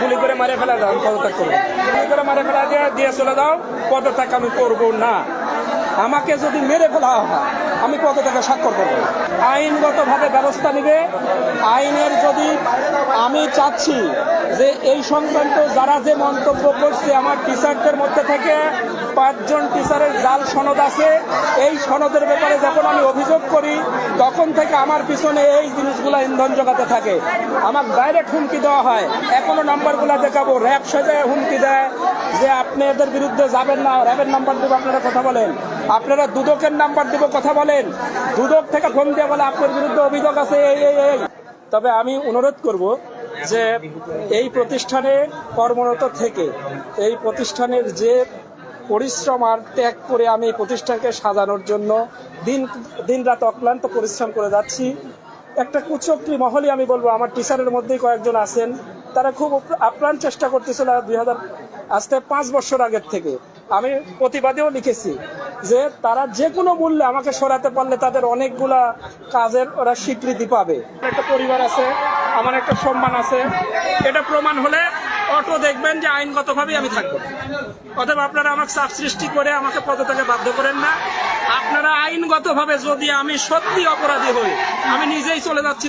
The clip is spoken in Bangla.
গুলি করে মারে ফেলা দাও, আমি পদত্যাগ করব। গুলি করে মারে ফেলা দিয়ে দিয়ে চলে দাও পদত্যাগ আমি করব না। আমাকে যদি মেরে ফেলা হয়, আমি পদত্যাগে স্বাক্ষর করব? আইনগতভাবে ব্যবস্থা নিবে। আইনের যদি আমি চাচ্ছি যে এই সংক্রান্ত যারা যে মন্তব্য করছে, আমার টিচারদের মধ্যে থেকে পাঁচজন টিচারের জাল সনদ আছে। এই সনদের ব্যাপারে যখন আমি অভিযোগ করি, তখন থেকে আমার পিছনে এই জিনিসগুলো ইন্ধন জোগাতে থাকে। আমার ডাইরেক্ট হুমকি দেওয়া হয়। এখনও নাম্বারগুলো দেখাবো। র্যাব সাজায় হুমকি দেয়। যে আপনি এদের বিরুদ্ধে যাবেন না র্যাবের নাম্বার দেবো, আপনারা কথা বলেন। আপনারা দুদকের নাম্বার দেবো, কথা বলেন। দুদক থেকে ফোন দিয়ে বলে, আপনার বিরুদ্ধে অভিযোগ আছে, এই এই এই। তবে আমি অনুরোধ করব যে এই প্রতিষ্ঠানে কর্মরত থেকে, এই প্রতিষ্ঠানের যে পরিশ্রম আর ত্যাগ করে আমি এই প্রতিষ্ঠানকে সাজানোর জন্য দিন দিন রাত অক্লান্ত পরিশ্রম করে যাচ্ছি। একটা কুচক্রি মহলই আমি বলব, আমার টিচারের মধ্যেই কয়েকজন আছেন, তারা খুব আপ্রাণ চেষ্টা করতেছিল, দুই হাজার আজ থেকে পাঁচ বছর আগের থেকে আমি প্রতিবাদেও লিখেছি যে তারা যে কোনো মূল্যে আমাকে সরাতে পারলে তাদের অনেকগুলা কাজের ওরা স্বীকৃতি পাবে। একটা পরিবার আছে, আমার একটা সম্মান আছে। এটা প্রমাণ হলে অটো দেখবেন যে আইনগতভাবেই আমি থাকব। অথবা আপনারা আমাকে চাপ সৃষ্টি করে আমাকে পদত্যাগে বাধ্য করেন না। আপনারা আইনগতভাবে যদি আমি সত্যি অপরাধী হই, আমি নিজেই চলে যাচ্ছি।